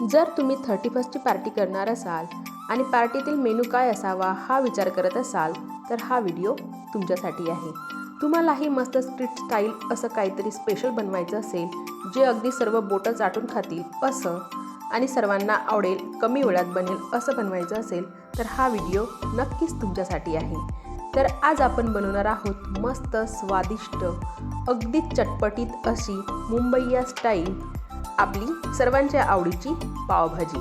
जर तुम्ही thirty फर्स्टची party करणार असाल आणि पार्टीतील मेनू काय असावा हा विचार करत असाल तर हा व्हिडिओ तुमच्यासाठी आहे. तुम्हालाही मस्त स्ट्रीट स्टाईल असं काहीतरी स्पेशल बनवायचं असेल जे अगदी सर्व बोटं चाटून खातील असं आणि सर्वांना आवडेल कमी वेळात बनेल असं बनवायचं असेल तर हा व्हिडिओ नक्कीच तुमच्यासाठी आहे. तर आज आपण बनवणार आहोत मस्त स्वादिष्ट अगदी चटपटीत अशी मुंबईया स्टाईल आपली सर्वांच्या आवडीची पावभाजी.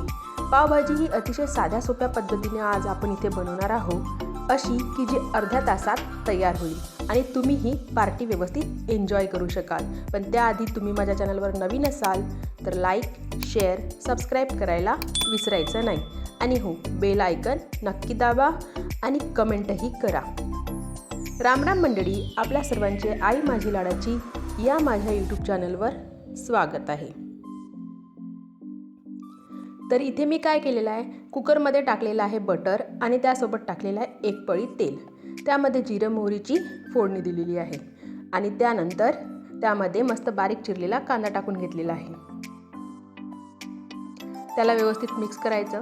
पावभाजी ही अतिशय साध्या सोप्या पद्धतीने आज आपण इथे बनवणार आहोत. अशी की जी अर्ध्या तासात तयार होईल आणि तुम्ही ही पार्टी व्यवस्थित एन्जॉय करू शकाल. पण त्याआधी तुम्ही माझ्या चॅनलवर नवीन असाल तर लाईक शेअर सबस्क्राईब करायला विसरायचं नाही. आणि हो बेल आयकन नक्की दाबा आणि कमेंटही करा. राम राम मंडळी आपल्या सर्वांचे आई माझी लाडाची या माझ्या यूट्यूब चॅनलवर स्वागत आहे. तर इथे मी काय केलेलं आहे? कुकरमध्ये टाकलेलं आहे बटर आणि त्यासोबत टाकलेलं आहे एक पळी तेल. त्यामध्ये जिरं मोहरीची फोडणी दिलेली आहे. आणि त्यानंतर त्यामध्ये मस्त बारीक चिरलेला कांदा टाकून घेतलेला आहे. त्याला व्यवस्थित मिक्स करायचं.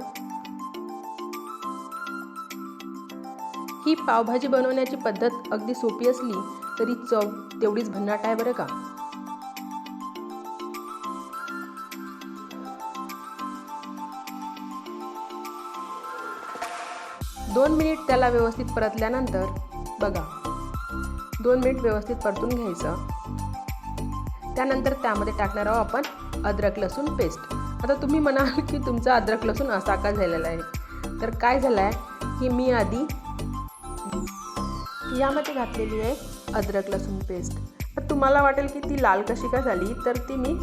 ही पावभाजी बनवण्याची पद्धत अगदी सोपी असली तरी चव तेवढीच भन्नाट आहे बरं का? दोन मिनिट त्याला व्यवस्थित परतल्यानंतर बघा. दोन मिनिट व्यवस्थित परतून घ्यायचं. त्यानंतर त्यामध्ये टाकणार आहोत आपण अद्रक लसूण पेस्ट. आता तुम्ही म्हणाल की तुमचा अद्रक लसूण असा का झालेला आहे? तर काय झालं आहे की मी आधी यामध्ये घातलेली आहे अद्रक लसूण पेस्ट. तर तुम्हाला वाटेल की ती लाल कशी का झाली? तर ती मी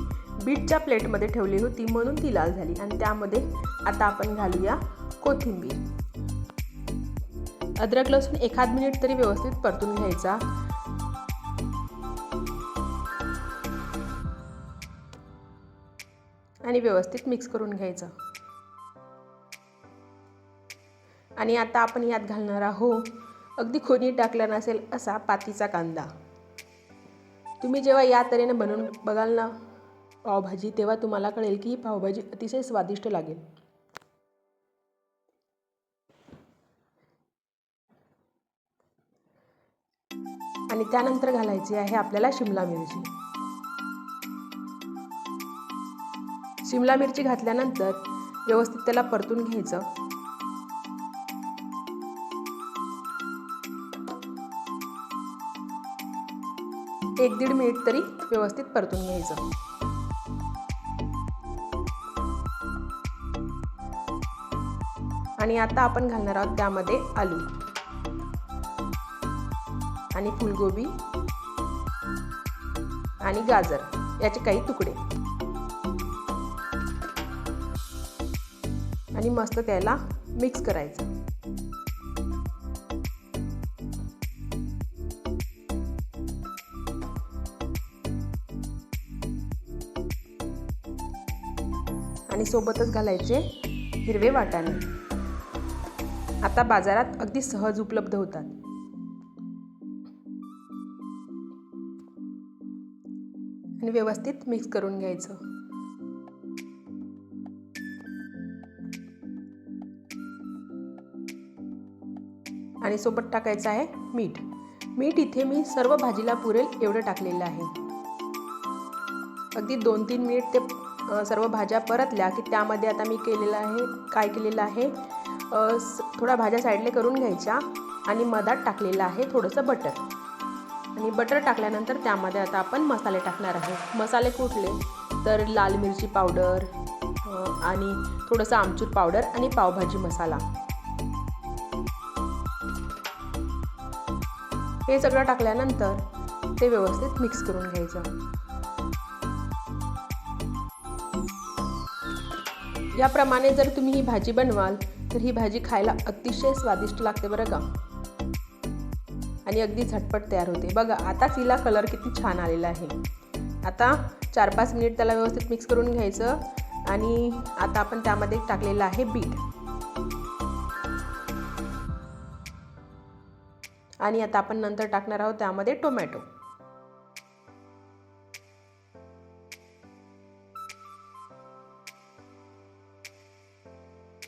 बीटच्या प्लेटमध्ये ठेवली होती म्हणून ती लाल झाली. आणि त्यामध्ये आता आपण घालूया कोथिंबीर. अद्रक लसूण एखाद मिनिट तरी व्यवस्थित परतून घ्यायचा. आणि व्यवस्थित मिक्स करून घ्यायचं. आणि आता आपण यात घालणार आहोत अगदी खोनी टाकला नसेल असा पातीचा कांदा. तुम्ही जेव्हा या तऱ्हेने बनवून बघाल ना पावभाजी तेव्हा तुम्हाला कळेल की ही पावभाजी अतिशय स्वादिष्ट लागेल. आणि त्यानंतर घालायची आहे आपल्याला शिमला मिरची. शिमला मिरची घातल्यानंतर व्यवस्थित त्याला परतून घ्यायचं. एक दीड मिनिट तरी व्यवस्थित परतून घ्यायचं. आणि आता आपण घालणार आहोत त्यामध्ये आलू. आणि फुलगोबी आणि गाजर याचे काही तुकडे. आणि मस्त त्याला मिक्स करायचं. आणि सोबतच घालायचे हिरवे वाटाणे. आता बाजारात अगदी सहज उपलब्ध होतात. व्यवस्थित मिक्स करून घ्यायचं. आणि सोबत टाकायचं आहे मीठ. मीठ इथे मी सर्व भाजीला पुरेल एवढं टाकलेलं आहे. अगदी दोन तीन मिनिट ते सर्व भाज्या परतल्या की त्यामध्ये आता मी केलेलं आहे काय केलेलं आहे थोड्या भाज्या साईडले करून घ्यायच्या आणि मधात टाकलेलं आहे थोडंसं बटर आणि बटर टाकल्यानंतर त्यामध्ये आता आपण मसाले टाकणार आहोत मसाले कुठले? तर लाल मिरची पावडर आणि थोडंसं आमचूर पावडर आणि पावभाजी मसाला. हे सगळं टाकल्यानंतर ते व्यवस्थित मिक्स करून घ्यायचं. याप्रमाणे जर तुम्ही ही भाजी बनवाल तर ही भाजी खायला अतिशय स्वादिष्ट लागते बरं का? आणि अगदी झटपट तयार होते. बघा आता तिला कलर किती छान आलेला आहे. आता चार पाच मिनिट त्याला व्यवस्थित मिक्स करून घ्यायचं आणि आता आपण त्यामध्ये टाकलेलं आहे बीट आणि आता आपण नंतर टाकणार आहोत त्यामध्ये टोमॅटो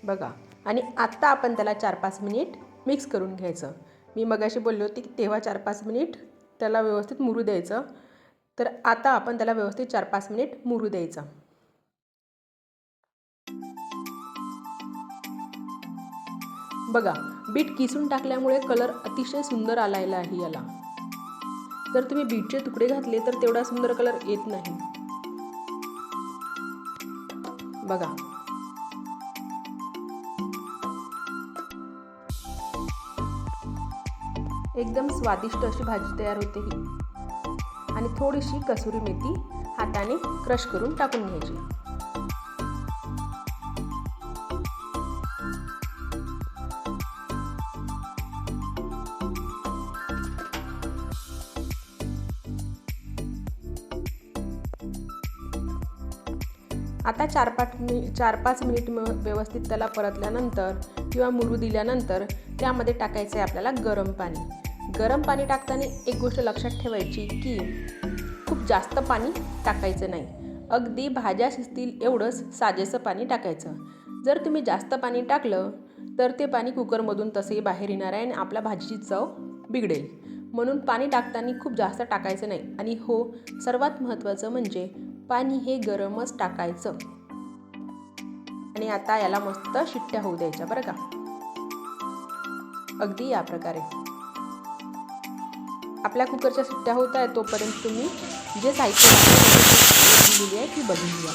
बघा आणि आत्ता आपण त्याला चार पाच मिनिट मिक्स करून घ्यायचं. मी मगाशी बोलली होती की तेव्हा चार पाच मिनिट त्याला व्यवस्थित मुरू द्यायचं. तर आता आपण त्याला व्यवस्थित चार पाच मिनिट मुरू द्यायचं. बघा बीट किसून टाकल्यामुळे कलर अतिशय सुंदर आलायला आहे याला. जर तुम्ही बीटचे तुकडे घातले तर तेवढा सुंदर कलर येत नाही. बघा एकदम स्वादिष्ट अशी भाजी तयार होते ही. आणि थोडीशी कसुरी मेथी हाताने क्रश करून टाकून घ्यायची. आता चार पाच मि चार पाच मिनिट व्यवस्थित त्याला परतल्यानंतर किंवा मुरू दिल्यानंतर त्यामध्ये टाकायचं आहे आपल्याला गरम पाणी. गरम पाणी टाकताना एक गोष्ट लक्षात ठेवायची की खूप जास्त पाणी टाकायचं नाही. अगदी भाज्या शिजतील एवढंच साजेसं पाणी टाकायचं. जर तुम्ही जास्त पाणी टाकलं तर ते पाणी कुकरमधून तसंही बाहेर येणार आहे आणि आपल्या भाजीची चव बिघडेल. म्हणून पाणी टाकताना खूप जास्त टाकायचं नाही. आणि हो सर्वात महत्त्वाचं म्हणजे पाणी हे गरमच टाकायचं. आणि आता याला मस्त शिट्ट्या होऊ द्यायच्या बरं का? अगदी या प्रकारे. आपल्या कुकरच्या सुट्ट्या होत आहेत तोपर्यंत तुम्ही जे साहित्य दिलेली आहे ती बघून घ्या.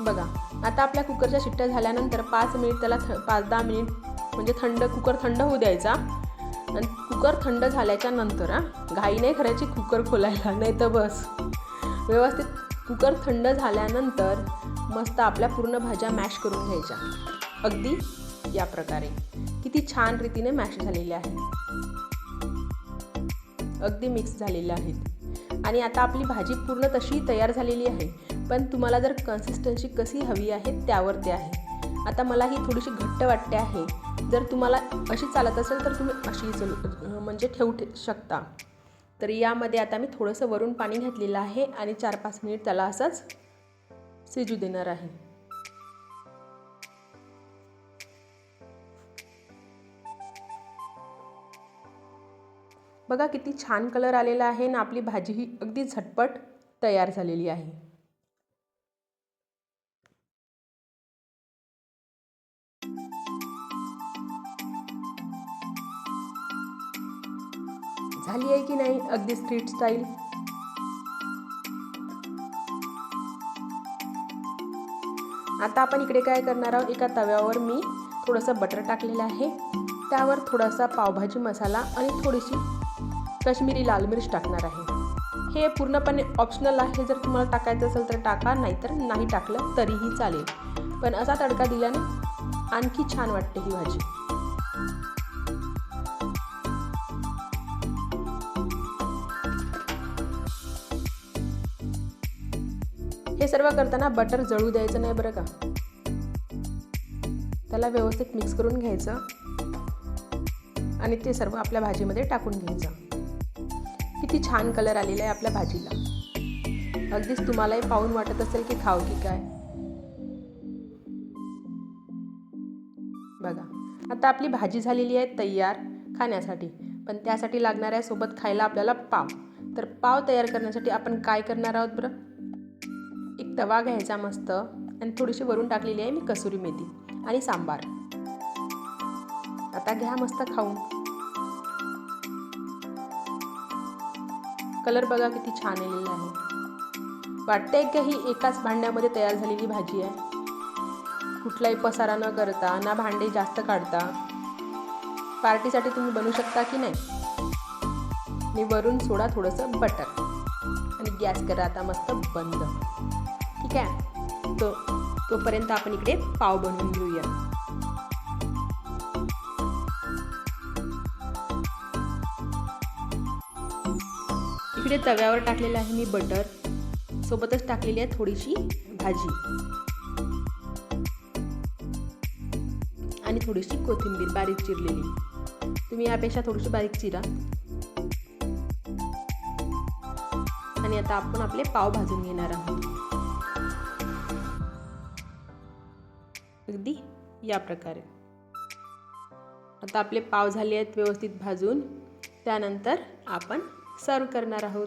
बघा आता आपल्या कुकरच्या शिट्ट्या झाल्यानंतर पाच मिनिट त्याला थ पाच दहा मिनिट म्हणजे थंड कुकर थंड होऊ द्यायचा. आणि कुकर थंड झाल्याच्यानंतर हां घाई नाही करायची कुकर खोलायला नाही तर बस. व्यवस्थित कुकर थंड झाल्यानंतर मस्त आपल्या पूर्ण भाज्या मॅश करून घ्यायच्या. अगदी या प्रकारे. किती छान रीतीने मॅश झालेले आहेत. अगदी मिक्स झालेले आहेत. आणि आता आपली भाजी पूर्ण तशी तयार झालेली आहे. पण तुम्हाला जर कन्सिस्टन्सी कशी हवी आहे त्यावर ते आहे. आता मला ही थोडीशी घट्ट वाटते आहे. जर तुम्हाला अशी चालत असेल तर तुम्ही अशी चल म्हणजे ठेवू शकता. तर यामध्ये आता मी थोडंसं वरून पाणी घातलेलं आहे आणि चार पाच मिनिट त्याला असंच शिजू देणार आहे. बघा किती छान कलर आलेला आहे ना आपली भाजी ही अगदी झटपट तयार झालेली आहे. झाली आहे की नाही अगदी स्ट्रीट स्टाईल आता आपण इकडे काय करणार आहोत? एका तव्यावर मी थोडंसं बटर टाकलेलं आहे. त्यावर थोडासा पावभाजी मसाला आणि थोडीशी कश्मीरी लाल मिर्च टाकणार आहे. हे पूर्णपणे ऑप्शनल आहे. जर तुम्हाला टाकायचं असेल तर टाका नाहीतर नाही टाकलं तरीही चालेल. पण असा तडका दिल्याने आणखी छान वाटते ही भाजी. हे सर्व करताना बटर जळू द्यायचं नाही बरं का? त्याला व्यवस्थित मिक्स करून घ्यायचं. आणि ते सर्व आपल्या भाजीमध्ये टाकून घ्यायचं. किती छान कलर आलेला आहे आपल्या भाजीला. अगदीच तुम्हालाही पाहून वाटत असेल की खाव की काय. बघा आता आपली भाजी झालेली आहे तयार खाण्यासाठी. पण त्यासाठी लागणाऱ्या सोबत खायला आपल्याला पाव. तर पाव तयार करण्यासाठी आपण काय करणार आहोत बरं? एक तवा घ्यायचा मस्त. आणि थोडीशी वरून टाकलेली आहे मी कसुरी मेथी आणि सांबार. आता घ्या मस्त खाऊन. कलर बघा किती छान आलेला आहे. वाटतंय की ही एकाच भांड्यामध्ये तयार झालेली भाजी आहे. कुठलाही पसारा न करता ना भांडे जास्त काढता. पार्टीसाठी तुम्ही बनवू शकता की नाही? मी वरून सोडा थोडंसं बटर. आणि गॅस करा आता मस्त बंद. ठीक आहे? तो तोपर्यंत आपण इकडे पाव बनवून घेऊया. इकडे तव्यावर टाकलेलं आहे मी बटर. सोबतच टाकलेली आहे थोडीशी भाजी. आणि थोडीशी कोथिंबीर बारीक चिरलेली. तुम्ही यापेक्षा थोडीशी बारीक चिरा. आणि आता आपण आपले पाव भाजून घेणार आहोत. अगदी या प्रकारे. आता आपले पाव झाले आहेत व्यवस्थित भाजून. त्यानंतर आपण सर्व करणार आहोत.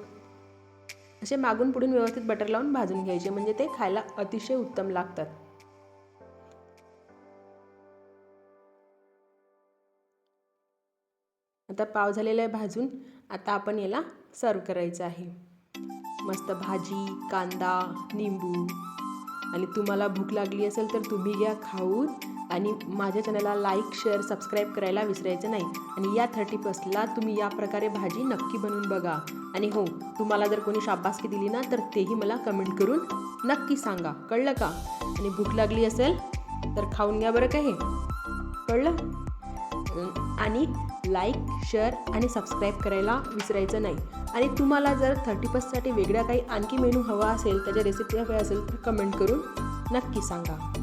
असे मागून पुढून व्यवस्थित बटर लावून भाजून घ्यायचे. म्हणजे ते खायला अतिशय उत्तम लागतात. आता पाव झालेला आहे भाजून. आता आपण याला सर्व करायचं आहे. मस्त भाजी कांदा निंबू. आणि तुम्हाला भूक लागली असेल तर तुम्ही घ्या खाऊन. आणि माझ्या चॅनलला लाईक शेअर सबस्क्राईब करायला विसरायचं नाही. आणि या थर्टी फर्स्टला तुम्ही या प्रकारे भाजी नक्की बनवून बघा. आणि हो तुम्हाला जर कोणी शाबासकी दिली ना तर तेही मला कमेंट करून नक्की सांगा. कळलं का? आणि भूक लागली असेल तर खाऊन घ्या बरं का हे. कळलं? आणि लाईक शेअर आणि सबस्क्राईब करायला विसरायचं नाही. आणि तुम्हाला जर थर्टी फर्स्टसाठी वेगळ्या काही आणखी मेनू हवा असेल त्याच्या रेसिपी हव्या असेल तर कमेंट करून नक्की सांगा.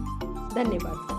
धन्यवाद.